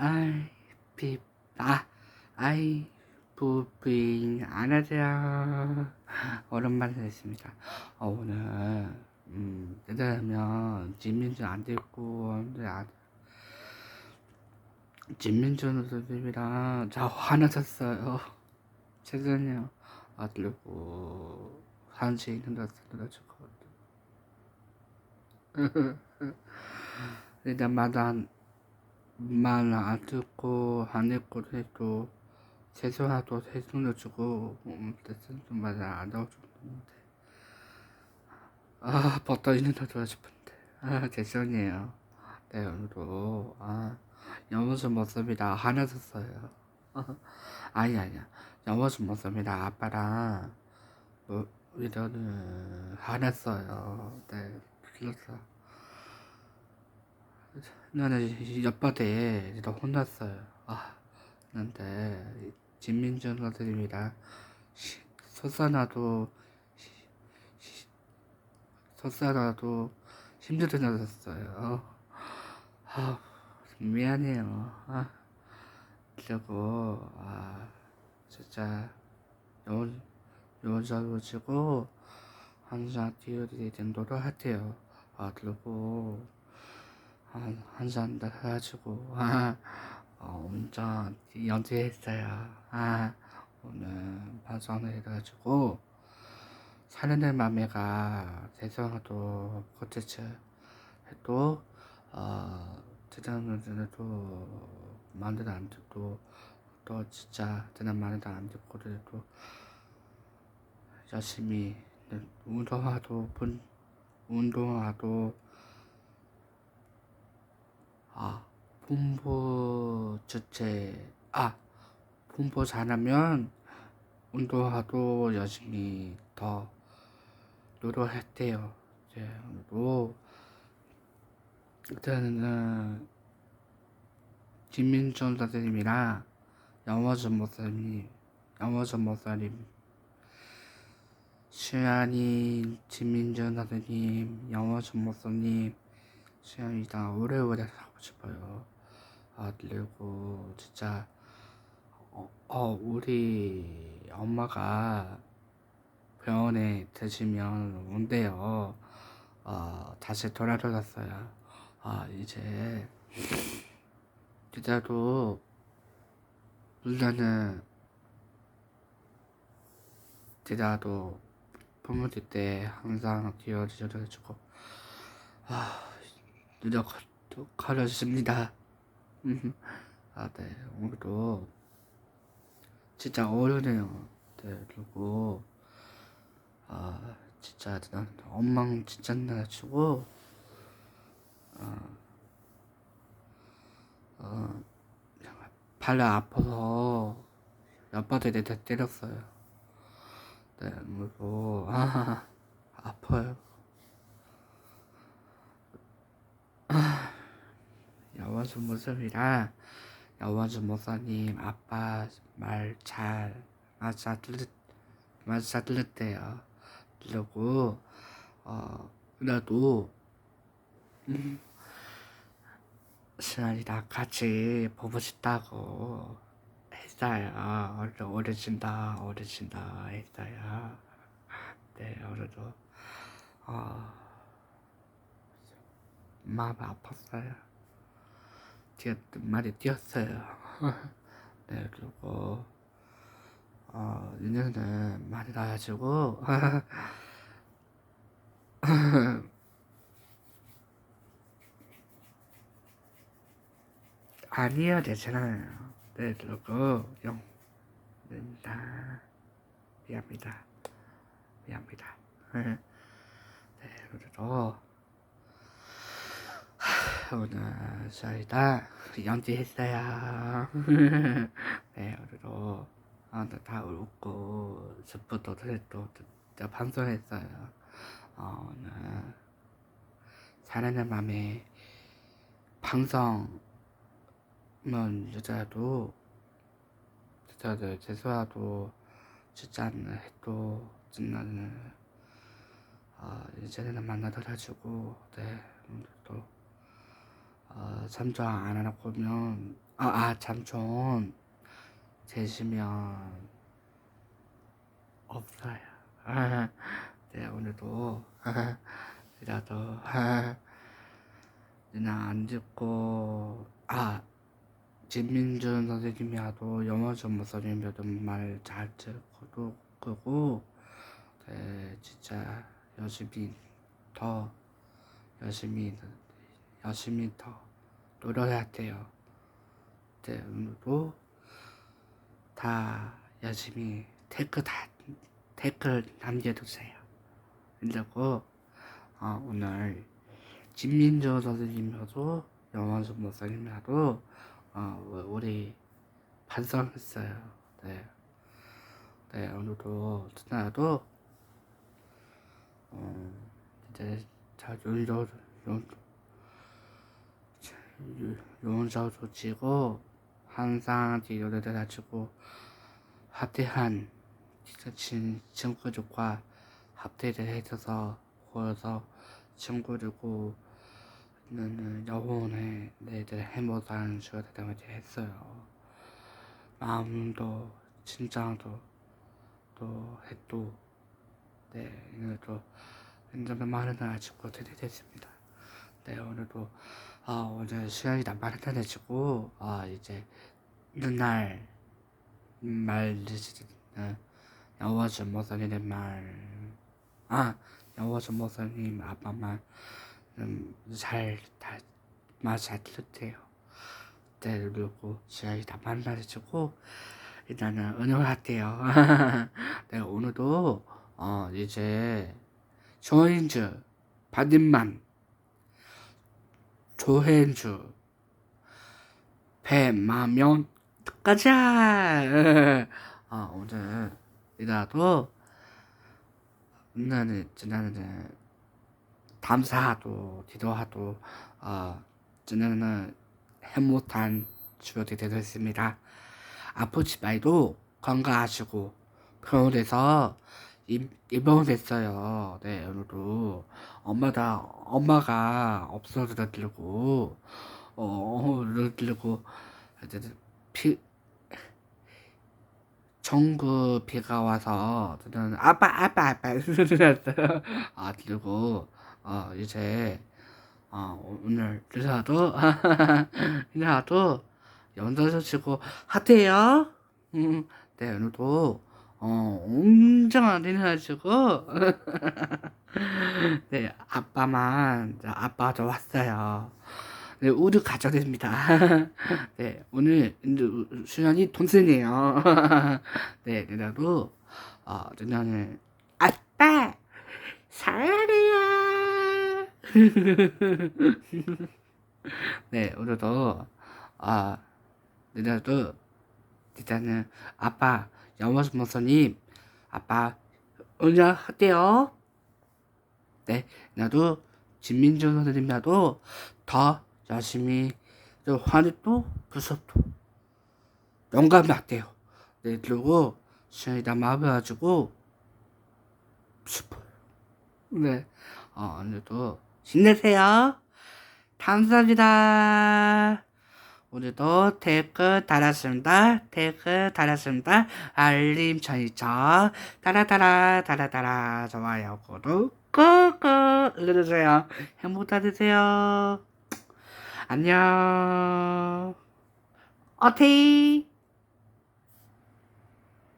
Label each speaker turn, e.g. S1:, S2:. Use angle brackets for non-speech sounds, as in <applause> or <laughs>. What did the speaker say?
S1: 아이 비, 아, 아이 부빙 안녕하세요. 오랜만에 뵙습니다. 어, 오늘 음, 예전에면 진민준 안 됐고 근데 안 진민준 선생님이랑 저 화나셨어요. <laughs> 죄송해요. 아 그리고 한시 있는 데서 <laughs> 일단 마당 말 안 듣고 안 읽고 해도 죄송하도 세손을 주고 좀 맞아 안 나와줬는데. 아 버터 있는 더 좋아 싶은데 아 죄송해요. 네 오늘도. 아 영어 좀 못습니다. 하나 샀어요. <laughs> 아니 아니야. 영어 좀 못습니다 아빠랑. 뭐 이러는 화냈어요. 네 불렀어 나는 옆바다에 너 혼났어요. 아, 근데 선생님이랑 설사나도 설사나도 힘들어졌어요. 아, 미안해요. 아, 그리고 아, 진짜 요 요자로 치고 항상 뛰어들이 된 노력하대요. 아, 그리고 한, 한잔 해가지고, 아, 어, 운전 연주했어요. 아, 오늘 방송을 해가지고, 사는의 맘에가 대성도 콘텐츠 해도, 어, 대장들도 마음대로 안 듣고, 또 진짜 대단 말도 안 듣고, 그래도 열심히 운동화도, 분, 운동화도, 아, 분보 주체, 아, 분보 잘하면 운동화도 열심히 더 노력했대요. 이제 오늘도 일단은 김민준 선생님이랑 영어전 목사님, 영어전 목사님, 시안이 김민준 선생님, 영어전 목사님, 시안이다 오래오래 하고 싶어요. 아, 그리고 진짜, 어, 어, 우리 엄마가 병원에 드시면 온대요. 어, 다시 돌아돌았어요. 아, 이제, 진짜로, 물론은, 진짜도 부모님 때 항상 기어주셔가지고, 아, 노력 가려주십니다. 아, 네. 오늘도 진짜 어려네요. 네, 그리고 아, 진짜 난 엉망 진짜 나가지고 어, 어, 발이 아파서 옆바닥에 때렸어요. 네, 그리고 아, 아파요. 여원수 모습이라 여원수 모사님 아빠 말 잘 맞아 들렸 맞아 들렸대요. 그리고 어 그래도 음, 시간이랑 같이 보고 싶다고 했어요. 오늘 오래진다 오래진다 했어요. 네 오늘도 어 마음 아팠어요. 뛰었, 말이 뛰었어요. <laughs> 네, 그리고, 어, 인연은 많이 나가지고, 아니요, 괜찮아요. 네, 그리고, 영, 됩니다. 미안합니다. 미안합니다. <laughs> 네, 그리고, 오늘 저희가 연주했어요. 네, 오늘도 오늘 다 웃고 스프도 또, 또 방송했어요. 어, 오늘 사랑의 맘에 방송은 여자도 여자들 재수와도 진짜는 해도 진나는 어, 이제는 만나더라주고 네 오늘도 어, 삼촌 안 하나 보면 아, 아 삼촌 제시면 없어요. <laughs> 네 오늘도 <laughs> 이라도 <laughs> 누나 안 듣고 아 진민준 선생님이 하도 영어 전문 선생님도 말잘 듣고 끄고 네 진짜 열심히 더 열심히 열심히 더 노력해야 돼요. 네 오늘도 다 열심히 댓글 다 댓글 남겨주세요. 그리고 어, 오늘 진민조 선생님하고 영원수 목사님하고 어, 우리 반성했어요. 네. 네, 오늘도 누나도 어, 이제 잘 요리로 요 용서도 지고 항상 뒤로를 가지고 합대한 진짜 친 친구들과 합대를 해줘서 보여서 친구들고 는 영혼의 내들 해모상 주가 되면 했어요. 마음도 진짜도 또 해도 네 오늘도 많은 날 친구 드리겠습니다. 네 오늘도 아 오늘 시간이 남발했다 해가지고 아 이제 이날 말 영어 전모선님 말아 영어 전모선님 아빠 말잘다말잘 듣대요. 네 그리고 시간이 남발했다 해가지고 일단은 은영할게요. <laughs> 네 오늘도 어 이제 조인즈 받음만 조현주. 배마면 가자 <laughs> 아 오늘 이라도 오늘은 지난해 감사하도 기도하도 어 지난해는 해못한 주역이 되었습니다. 아프지 말도 건강하시고 병원에서 입, 입원했어요. 네, 오늘도 엄마가 엄마가 없어져 들고 어, 들고 이제 피 정구 비가 와서 저는 아빠 아빠 아빠 이러면서 아 들고 어 이제 어 오늘 누나도 누나도 연달아 치고 하대요. 음, 네 오늘도 어, 엄청 안 해가지고, <laughs> 네, 아빠만, 아빠가 왔어요. 네, 우드 가져됩니다. <laughs> 네, 오늘, 수연이 동생이에요. <laughs> 네, 누나도, 어, 누나는, 아빠! 사랑해요! 네, 오늘도, 아, 누나도, 일단은, 아빠, 영원수 목사님, 아빠 응원할게요. 네, 나도 진민준 선생님 나도 더 열심히 또 화내도 부섭도 영감이 할게요. 네, 그리고 시간이 남아가지고 싶어요. 네, 어, 오늘도 힘내세요. 감사합니다. 오늘도 댓글 달았습니다. 댓글 달았습니다. 알림 전이죠. 따라따라 따라따라 좋아요 구독 꾹꾹 눌러주세요. 행복 하세요. 안녕. 어테이